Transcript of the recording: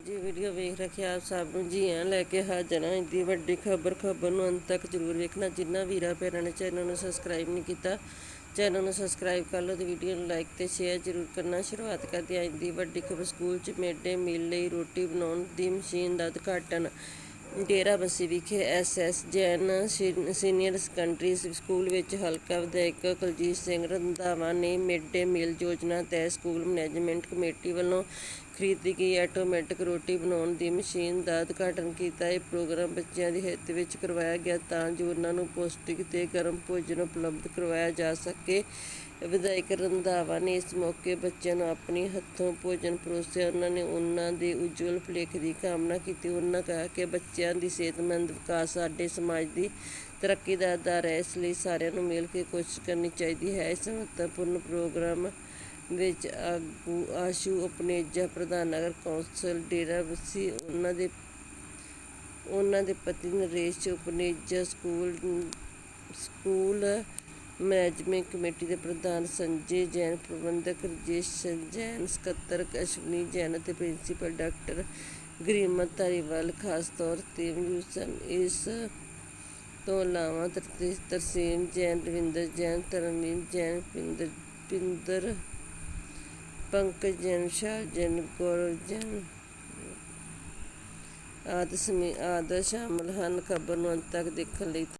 ਜੀ, ਵੀਡੀਓ ਵੇਖ ਰੱਖਿਆ ਆਪ ਸਭ ਨੂੰ ਜੀ ਆਇਆਂ ਲੈ ਕੇ ਹਾਜ਼ਰ ਹਾਂ। ਇੰਦੀ ਵੱਡੀ ਖਬਰ ਖਬਰ ਨੂੰ ਅੰਤ ਤੱਕ ਜ਼ਰੂਰ ਵੇਖਣਾ। ਜਿੰਨਾ ਵੀਰਾ ਭੈਣਾਂ ਨੇ ਚੈਨਲ ਨੂੰ ਸਬਸਕ੍ਰਾਈਬ ਨਹੀਂ ਕੀਤਾ, ਚੈਨਲ ਨੂੰ ਸਬਸਕ੍ਰਾਈਬ ਕਰ ਲਓ ਤੇ ਵੀਡੀਓ ਨੂੰ ਲਾਈਕ ਤੇ ਸ਼ੇਅਰ ਜ਼ਰੂਰ ਕਰਨਾ। ਸ਼ੁਰੂਆਤ ਕਰਦੇ ਹਾਂ। ਇੰਦੀ ਵੱਡੀ ਖਬਰ, ਸਕੂਲ 'ਚ ਮਿਡ ਡੇ ਮੀਲ ਲਈ ਰੋਟੀ ਬਣਾਉਣ ਦੀ ਮਸ਼ੀਨ ਦਾ ਉਦਘਾਟਨ। ਡੇਰਾ ਬੱਸੀ ਵਿਖੇ ਐਸਐਸ ਜੈਨ ਸੀ- ਸੀਨੀਅਰ ਸੈਕੰਡਰੀ ਸਕੂਲ ਵਿੱਚ ਹਲਕਾ ਵਿਧਾਇਕ ਕੁਲਜੀਤ ਸਿੰਘ ਰੰਧਾਵਾ ਨੇ ਮਿਡ ਡੇ ਮੀਲ ਯੋਜਨਾ ਤਹਿਤ ਸਕੂਲ ਮੈਨੇਜਮੈਂਟ ਕਮੇਟੀ ਵੱਲੋਂ ਖਰੀਦੀ ਗਈ ਆਟੋਮੈਟਿਕ ਰੋਟੀ ਬਣਾਉਣ ਦੀ ਮਸ਼ੀਨ ਦਾ ਉਦਘਾਟਨ ਕੀਤਾ। ਇਹ ਪ੍ਰੋਗਰਾਮ ਬੱਚਿਆਂ ਦੇ ਹਿੱਤ ਵਿੱਚ ਕਰਵਾਇਆ ਗਿਆ ਤਾਂ ਜੋ ਉਹਨਾਂ ਨੂੰ ਪੌਸ਼ਟਿਕ ਤੇ ਗਰਮ ਭੋਜਨ ਉਪਲਬਧ ਕਰਵਾਇਆ ਜਾ ਸਕੇ। ਵਿਧਾਇਕ ਰੰਧਾਵਾ ਨੇ ਇਸ ਮੌਕੇ ਬੱਚਿਆਂ ਨੂੰ ਆਪਣੇ ਹੱਥੋਂ ਭੋਜਨ ਪਰੋਸਿਆ। ਉਹਨਾਂ ਨੇ ਉਹਨਾਂ ਦੇ ਉਜਵਲ ਭਵਿੱਖ ਦੀ ਕਾਮਨਾ ਕੀਤੀ। ਉਹਨਾਂ ਕਿਹਾ ਕਿ ਬੱਚਿਆਂ ਦੀ ਸਿਹਤਮੰਦ ਵਿਕਾਸ ਸਾਡੇ ਸਮਾਜ ਦੀ ਤਰੱਕੀ ਦਾ ਆਧਾਰ ਹੈ। ਇਸ ਲਈ ਸਾਰਿਆਂ ਨੂੰ ਮਿਲ ਕੇ ਕੋਸ਼ਿਸ਼ ਕਰਨੀ ਚਾਹੀਦੀ ਹੈ। ਇਸ ਮਹੱਤਵਪੂਰਨ ਪ੍ਰੋਗਰਾਮ ਵਿੱਚ ਆਗੂ ਆਸ਼ੂ, ਉਪਨੇਜਾ ਪ੍ਰਧਾਨ ਨਗਰ ਕੌਂਸਲ ਡੇਰਾ ਬੱਸੀ ਉਹਨਾਂ ਦੇ ਉਹਨਾਂ ਦੇ ਪਤੀ Naresh, Upneja school school management committee ਦੇ ਪ੍ਰਧਾਨ ਸੰਜੇ ਜੈਨ, ਪ੍ਰਬੰਧਕ ਰਜੇਸ਼ ਜੈਨ ਸਕੱਤਰ ਅਸ਼ਵਨੀ ਜੈਨ ਅਤੇ ਪ੍ਰਿੰਸੀਪਲ ਡਾਕਟਰ ਗਰੀਮਤ ਧਾਰੀਵਾਲ, ਖਾਸ ਤੌਰ ਤੇ ਮੌਜੂਦ ਇਸ ਤੋਂ ਇਲਾਵਾ ਤਰਤੇ- ਤਰਸੇਮ ਜੈਨ, ਰਵਿੰਦਰ ਜੈਨ, ਤਰਨਵੀਰ ਜੈਨ, ਪਿੰਦਰ ਪਿੰਦਰ ਪੰਕਜ ਜੈਨ, ਸ਼ਾਹ ਜੈਨ, ਗੌਰਵ ਜੈਨ ਆਦਿ ਸਮੇਂ ਆਦਿ ਸ਼ਾਮਲ ਹਨ। ਖਬਰ ਨੂੰ ਅੰਤ ਤੱਕ ਦੇਖਣ ਲਈ